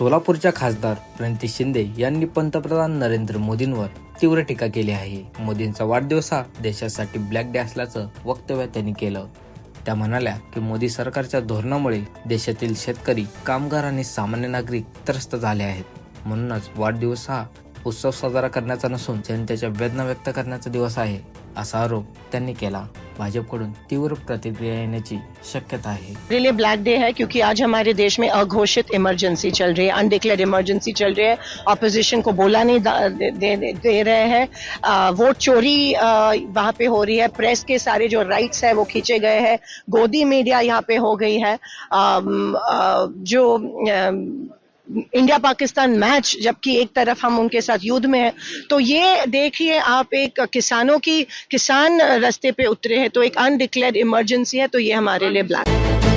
सोलापूरच्या खासदार प्रणिती शिंदे यांनी पंतप्रधान नरेंद्र मोदींवर तीव्र टीका केली आहे. मोदींचा वाढदिवस हा देशासाठी ब्लॅक डे असल्याचं वक्तव्य त्यांनी केलं. त्या म्हणाल्या की मोदी सरकारच्या धोरणामुळे देशातील शेतकरी कामगार आणि सामान्य नागरिक त्रस्त झाले आहेत. म्हणूनच वाढदिवस हा उत्सव साजरा करण्याचा नसून जनतेच्या वेदना व्यक्त करण्याचा दिवस आहे असा आरोप त्यांनी केला. भाजपकडून तीव्र प्रतिक्रिया येण्याची शक्यता आहे. मेरे लिए ब्लैक डे है क्योंकि आज हमारे देश में अघोषित इमरजेंसी चल रही है अनडिक्लेयर इमरजेंसी चल रही है। ऑपोजिशन को बोला नहीं दे, दे, दे रहे हैं। वोट चोरी वहाँ पे हो रही है। प्रेस के सारे जो राइट्स है वो खींचे गए हैं। गोदी मीडिया यहाँ पे हो गई है। आ, जो इंडिया पाकिस्तान मैच, जबकि एक तरफ़ हम उनके साथ युद्ध में हैं। तो ये देखिए, आप एक किसानों की, किसान रास्ते पे उतरे हैं तो एक अनडिक्लेयर इमरजेंसी है तो ये हमारे लिए ब्लैक।